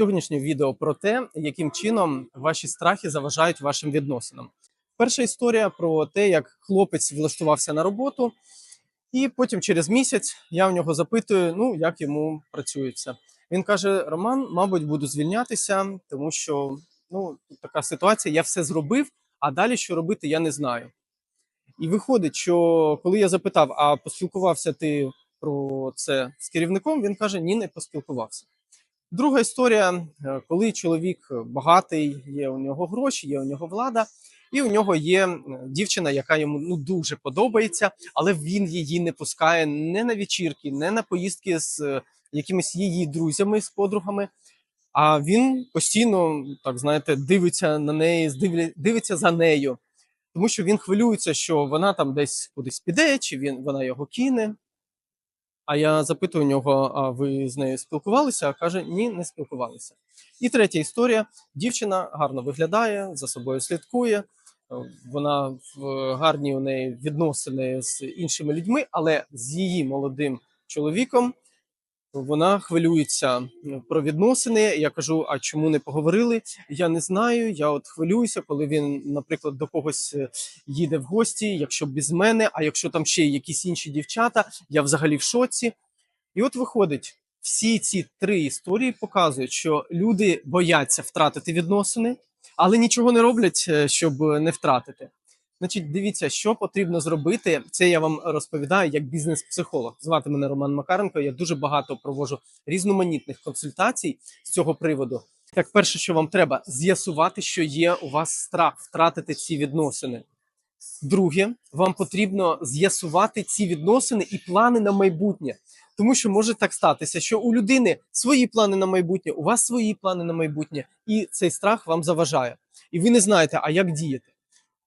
Сьогоднішнє відео про те, яким чином ваші страхи заважають вашим відносинам. Перша історія про те, як хлопець влаштувався на роботу, і потім через місяць я в нього запитую, ну як йому працюється. Він каже: Роман, мабуть, буду звільнятися, тому що ну така ситуація, я все зробив, а далі що робити, я не знаю. І виходить, що коли я запитав, а поспілкувався ти про це з керівником, він каже: Ні, не поспілкувався. Друга історія, е, коли чоловік багатий, є у нього гроші, є у нього влада, і у нього є е, дівчина, яка йому ну дуже подобається, але він її не пускає не на вечірки, не на поїздки з е, якимись її друзями, з подругами. А він постійно, так знаєте, дивиться на неї, дивиться за нею, тому що він хвилюється, що вона там десь кудись піде, чи він вона його кине. А я запитую нього: а ви з нею спілкувалися? А каже, ні, не спілкувалися. І третя історія: дівчина гарно виглядає, за собою слідкує. Вона в гарні у неї відносини з іншими людьми, але з її молодим чоловіком вона хвилюється про відносини. Я кажу: а чому не поговорили? Я не знаю. Я от хвилююся, коли він, наприклад, до когось е, їде в гості, якщо без мене, а якщо там ще якісь інші дівчата, я взагалі в шоці. І от виходить, всі ці три історії показують, що люди бояться втратити відносини, але нічого не роблять, е, щоб не втратити. Значить, дивіться, що потрібно зробити. Це я вам розповідаю як бізнес-психолог. Звати мене Роман Макаренко. Я дуже багато проводжу різноманітних консультацій з цього приводу. Так, перше, що вам треба, з'ясувати, що є у вас страх втратити ці відносини. Друге, вам потрібно з'ясувати ці відносини і плани на майбутнє. Тому що може так статися, що у людини свої плани на майбутнє, у вас свої плани на майбутнє, і цей страх вам заважає. І ви не знаєте, а як діяти.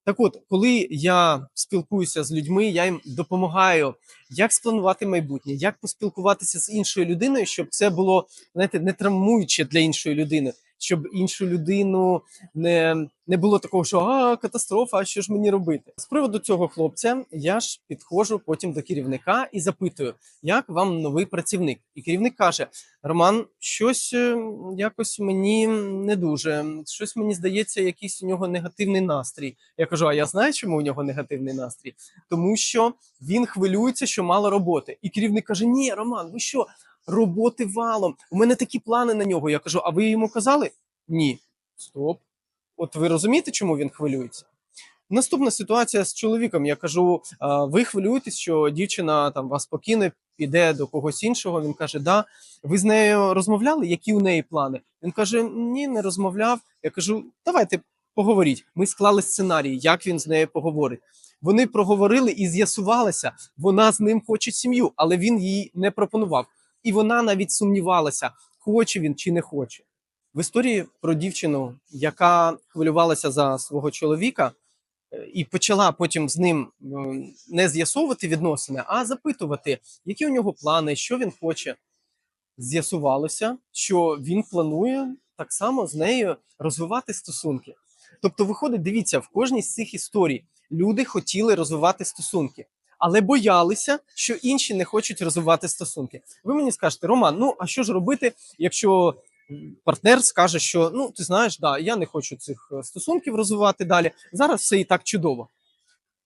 Так от, коли я спілкуюся з людьми, я їм допомагаю, як спланувати майбутнє, як поспілкуватися з іншою людиною, щоб це було знаєте, не травмуюче для іншої людини, щоб іншу людину не, не було такого, що а катастрофа, а що ж мені робити? З приводу цього хлопця я ж підходжу потім до керівника і запитую, як вам новий працівник? І керівник каже: Роман, щось е, якось мені не дуже, щось мені здається, якийсь у нього негативний настрій. Я кажу: а я знаю, чому у нього негативний настрій? Тому що він хвилюється, що мало роботи. І керівник каже: Ні, Роман, ви що? Роботи валом. У мене такі плани на нього. Я кажу: а ви йому казали? Ні. Стоп. От ви розумієте, чому він хвилюється? Наступна ситуація з чоловіком. Я кажу: ви хвилюєтесь, що дівчина там вас покине, піде до когось іншого. Він каже: Да. Ви з нею розмовляли? Які у неї плани? Він каже: Ні, не розмовляв. Я кажу, давайте поговоріть. Ми склали сценарій, як він з нею поговорить. Вони проговорили і з'ясувалося, вона з ним хоче сім'ю, але він їй не пропонував. І вона навіть сумнівалася, хоче він чи не хоче. В історії про дівчину, яка хвилювалася за свого чоловіка, е, і почала потім з ним е, не з'ясовувати відносини, а запитувати, які у нього плани, що він хоче. З'ясувалося, що він планує так само з нею розвивати стосунки. Тобто, виходить, дивіться, в кожній з цих історій люди хотіли розвивати стосунки, але боялися, що інші не хочуть розвивати стосунки. Ви мені скажете, Роман, ну а що ж робити, якщо партнер скаже, що ну ти знаєш, да, я не хочу цих е, стосунків розвивати далі. Зараз все і так чудово.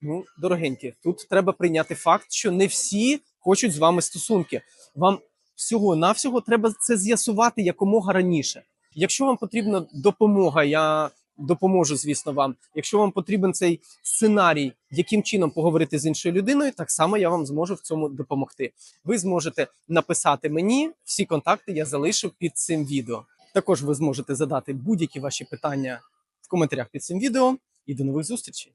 Ну, дорогенькі, тут треба прийняти факт, що не всі хочуть з вами стосунки. Вам всього навсього треба це з'ясувати якомога раніше. Якщо вам потрібна допомога, я допоможу, звісно, вам. Якщо вам потрібен цей сценарій, яким чином поговорити з іншою людиною, так само я вам зможу в цьому допомогти. Ви зможете написати мені всі контакти, я залишу під цим відео. Також ви зможете задати будь-які ваші питання в коментарях під цим відео. І до нових зустрічей!